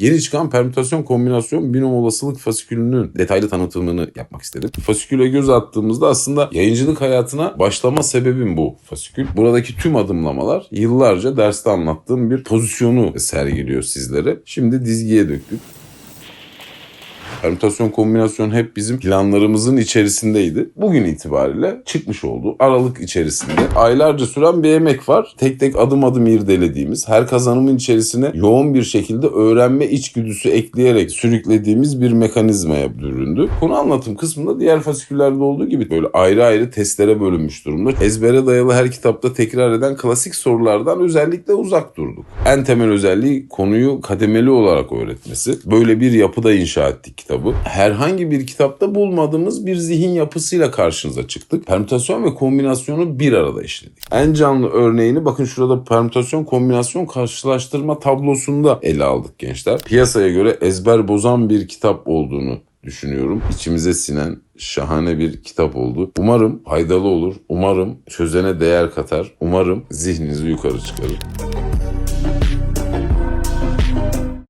Yeni çıkan permütasyon kombinasyon binom olasılık fasikülünün detaylı tanıtımını yapmak istedim. Fasiküle göz attığımızda aslında yayıncılık hayatına başlama sebebim bu fasikül. Buradaki tüm adımlamalar yıllarca derste anlattığım bir pozisyonu sergiliyor sizlere. Şimdi dizgiye döktük. Permütasyon kombinasyon hep bizim planlarımızın içerisindeydi. Bugün itibariyle çıkmış oldu. Aralık içerisinde aylarca süren bir emek var. Tek tek adım adım irdelediğimiz, her kazanımın içerisine yoğun bir şekilde öğrenme içgüdüsü ekleyerek sürüklediğimiz bir mekanizmaya büründü. Konu anlatım kısmında diğer fasiküllerde olduğu gibi böyle ayrı ayrı testlere bölünmüş durumda. Ezbere dayalı her kitapta tekrar eden klasik sorulardan özellikle uzak durduk. En temel özelliği konuyu kademeli olarak öğretmesi. Böyle bir yapıda inşa ettik kitabı. Herhangi bir kitapta bulmadığımız bir zihin yapısıyla karşınıza çıktık. Permütasyon ve kombinasyonu bir arada işledik. En canlı örneğini bakın şurada permütasyon kombinasyon karşılaştırma tablosunda ele aldık gençler. Piyasaya göre ezber bozan bir kitap olduğunu düşünüyorum. İçimize sinen şahane bir kitap oldu. Umarım faydalı olur. Umarım çözene değer katar. Umarım zihninizi yukarı çıkarır.